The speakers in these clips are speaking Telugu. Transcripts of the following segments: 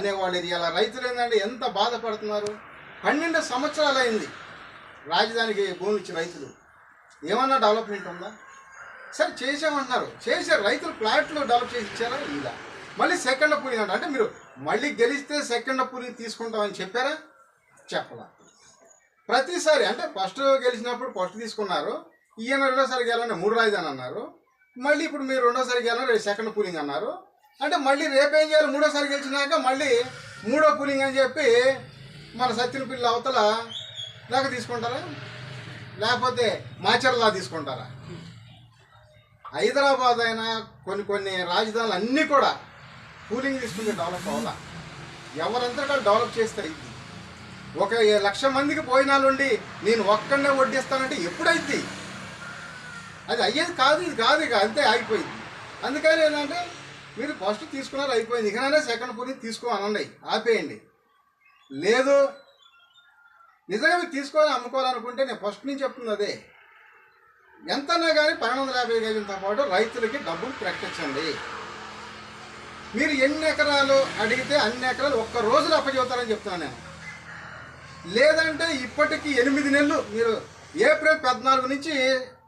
అనేవాళ్ళు ఇది. ఇలా రైతులు ఏంటంటే ఎంత బాధపడుతున్నారు? పన్నెండు సంవత్సరాలు అయింది రాజధానికి భూమి ఇచ్చి రైతులు. ఏమన్నా డెవలప్మెంట్ ఉందా? సరే చేసామంటున్నారు చేసే రైతులు ప్లాట్లు డెవలప్ చేసి ఇచ్చారా? ఇలా మళ్ళీ సెకండ్ పూలింగ్ అంటారు అంటే మీరు మళ్ళీ గెలిస్తే సెకండ్ పూలింగ్ తీసుకుంటామని చెప్పారా? చెప్పలా. ప్రతిసారి అంటే ఫస్ట్ గెలిచినప్పుడు ఫస్ట్ తీసుకున్నారు. ఈయన రెండోసారి గెలవని మూడు రాజధాని అన్నారు. మళ్ళీ ఇప్పుడు మీరు రెండోసారి గెలవని సెకండ్ పూలింగ్ అన్నారు. అంటే మళ్ళీ రేపేం చేయాలి? మూడోసారి గెలిచినాక మళ్ళీ మూడో పులింగ్ అని చెప్పి మన సత్యనపిల్లి అవతల లేక తీసుకుంటారా? లేకపోతే మాచర్లా తీసుకుంటారా? హైదరాబాద్ అయినా కొన్ని కొన్ని రాజధానులు అన్నీ కూడా కూలింగ్ తీసుకుంటే డెవలప్ అవ్వాలా? ఎవరంతా డెవలప్ చేస్తే ఇది ఒక లక్ష మందికి పోయినాలుండి నేను ఒక్కడనే వడ్డిస్తానంటే ఎప్పుడైద్ది? అది అయ్యేది కాదు ఇది కాదు ఇక అంతే ఆగిపోయింది. అందుకని ఏంటంటే మీరు ఫస్ట్ తీసుకున్నారు అయిపోయింది. ఇకనైనా సెకండ్ పూలింగ్ తీసుకో అనండి ఆపేయండి. లేదు నిజంగా మీరు తీసుకోవాలని అమ్ముకోవాలనుకుంటే నేను ఫస్ట్ నుంచి చెప్తుంది అదే. ఎంతన్నా కానీ పన్నెండు వందల యాభై గజంతో పాటు రైతులకి డబ్బులు ప్రకటించండి మీరు ఎన్ని ఎకరాలు అడిగితే అన్ని ఎకరాలు ఒక్క రోజులో అప్పచెబుతారని చెప్తున్నాను నేను. లేదంటే ఇప్పటికీ ఎనిమిది నెలలు మీరు ఏప్రిల్ పద్నాలుగు నుంచి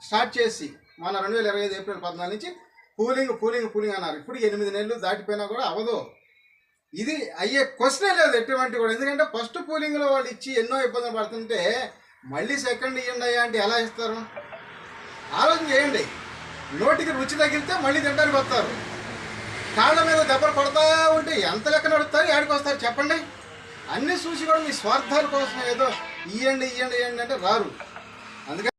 స్టార్ట్ చేసి మన రెండు వేల ఇరవై ఐదు ఏప్రిల్ పద్నాలుగు నుంచి పూలింగ్ పూలింగ్ పూలింగ్ అన్నారు. ఇప్పుడు ఎనిమిది నెలలు దాటిపోయినా కూడా అవదు. ఇది అయ్యే క్వశ్చనే లేదు ఎటువంటి కూడా. ఎందుకంటే ఫస్ట్ పూలింగ్లో వాళ్ళు ఇచ్చి ఎన్నో ఇబ్బందులు పడుతుంటే మళ్ళీ సెకండ్ ఇవ్వండి అయ్యా అంటే ఎలా ఇస్తారు? ఆలోచన చేయండి. నోటికి రుచి తగిలితే మళ్ళీ తింటానికి వస్తారు. కాళ్ళ మీద దెబ్బలు పడతా ఉంటే ఎంత లెక్క నడుస్తారు ఏడికి వస్తారు? చెప్పండి. అన్నీ చూసి కూడా మీ స్వార్థాల కోసం ఏదో ఇవ్వండి ఇయ్యండి ఇయ్యండి అంటే రారు. అందుకని